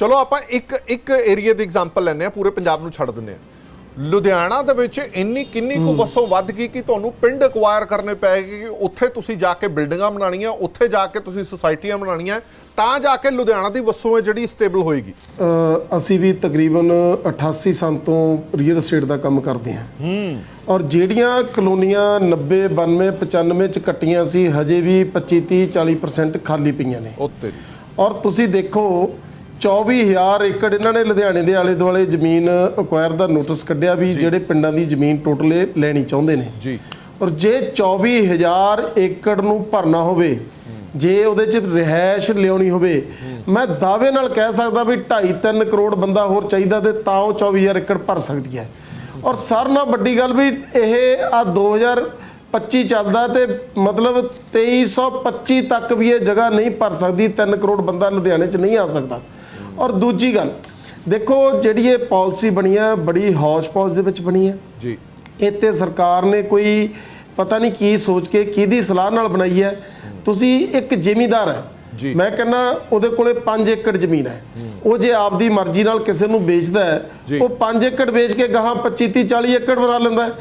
ਚਲੋ ਆਪਾਂ ਇੱਕ ਇੱਕ ਏਰੀਆ ਦੀ ਐਗਜ਼ਾਮਪਲ ਲੈਂਦੇ ਆ ਪੂਰੇ ਪੰਜਾਬ ਨੂੰ ਛੱਡ ਦਿੰਦੇ ਆ ਲੁਧਿਆਣਾ ਦੇ ਵਿੱਚ ਇੰਨੀ ਕਿੰਨੀ ਕੁ ਵਸੋਂ ਵੱਧ ਗਈ ਕਿ ਤੁਹਾਨੂੰ ਪਿੰਡ ਐਕਵਾਇਰ ਕਰਨੇ ਪੈਗੇ ਕਿ ਉੱਥੇ ਤੁਸੀਂ ਜਾ ਕੇ ਬਿਲਡਿੰਗਾਂ ਬਣਾਉਣੀਆਂ ਉੱਥੇ ਜਾ ਕੇ ਤੁਸੀਂ ਸੁਸਾਇਟੀਆਂ ਬਣਾਉਣੀਆਂ ਤਾਂ ਜਾ ਕੇ ਲੁਧਿਆਣਾ ਦੀ ਵਸੋਂ ਹੈ ਜਿਹੜੀ ਸਟੇਬਲ ਹੋਏਗੀ। ਅਸੀਂ ਵੀ ਤਕਰੀਬਨ 88 ਸਾਲ ਤੋਂ ਰੀਅਲ ਏਸਟੇਟ ਦਾ ਕੰਮ ਕਰਦੇ ਹਾਂ। ਹੂੰ। ਔਰ ਜਿਹੜੀਆਂ ਕਲੋਨੀਆਂ 90 92 95 ਚ ਕੱਟੀਆਂ ਸੀ ਹਜੇ ਵੀ 25 30 40% ਖਾਲੀ ਪਈਆਂ ਨੇ। ਉੱਤੇ। ਔਰ ਤੁਸੀਂ ਦੇਖੋ 24000 ਏਕੜ ਇਹਨਾਂ ਨੇ ਲੁਧਿਆਣੇ ਦੇ ਆਲੇ ਦੁਆਲੇ ਜ਼ਮੀਨ ਅਕਵਾਇਰ ਦਾ ਨੋਟਿਸ ਕੱਢਿਆ ਵੀ ਜਿਹੜੇ ਪਿੰਡਾਂ ਦੀ ਜ਼ਮੀਨ ਟੋਟਲ ਲੈਣੀ ਚਾਹੁੰਦੇ ਨੇ। ਜੀ। ਔਰ ਜੇ 24000 ਏਕੜ ਨੂੰ ਭਰਨਾ ਹੋਵੇ ਜੇ ਉਹਦੇ ਚ ਰਿਹਾਇਸ਼ ਲਿਆਉਣੀ ਹੋਵੇ ਮੈਂ ਦਾਅਵੇ ਨਾਲ ਕਹਿ ਸਕਦਾ ਵੀ 2.5 ਕਰੋੜ ਬੰਦਾ ਹੋਰ ਚਾਹੀਦਾ ਤੇ ਤਾਂ ਉਹ 24000 ਏਕੜ ਭਰ ਸਕਦੀ ਹੈ। ਔਰ ਸਰ ਨਾਲ ਵੱਡੀ ਗੱਲ ਵੀ ਇਹ ਆ 2025 ਚੱਲਦਾ ਤੇ ਮਤਲਬ 2325 ਤੱਕ ਵੀ ਇਹ ਜਗ੍ਹਾ ਨਹੀਂ ਭਰ ਸਕਦੀ 3 ਕਰੋੜ ਬੰਦਾ ਲੁਧਿਆਣੇ ਚ ਨਹੀਂ ਆ ਸਕਦਾ। ਔਰ ਦੂਜੀ ਗੱਲ ਦੇਖੋ ਜਿਹੜੀ ਇਹ ਪਾਲਿਸੀ ਬਣੀ ਹੈ ਬੜੀ ਹੌਜ ਪੌਜ ਦੇ ਵਿੱਚ ਬਣੀ ਹੈ ਜੀ। ਇੱਥੇ ਸਰਕਾਰ ਨੇ ਕੋਈ ਪਤਾ ਨਹੀਂ ਕੀ ਸੋਚ ਕੇ ਕਿਹਦੀ ਸਲਾਹ ਨਾਲ ਬਣਾਈ ਹੈ। ਤੁਸੀਂ ਇੱਕ ਜ਼ਿਮੀਂਦਾਰ। ਹੈ। ਮੈਂ ਕਹਿੰਦਾ ਉਹਦੇ ਕੋਲੇ 5 ਏਕੜ ਜ਼ਮੀਨ ਹੈ। ਉਹ ਜੇ ਆਪਦੀ ਮਰਜ਼ੀ ਨਾਲ ਕਿਸੇ ਨੂੰ ਵੇਚਦਾ ਹੈ। ਉਹ 5 ਏਕੜ ਵੇਚ ਕੇ ਗਾਹਾਂ 25 30 40 ਏਕੜ ਬਣਾ ਲੈਂਦਾ ਹੈ।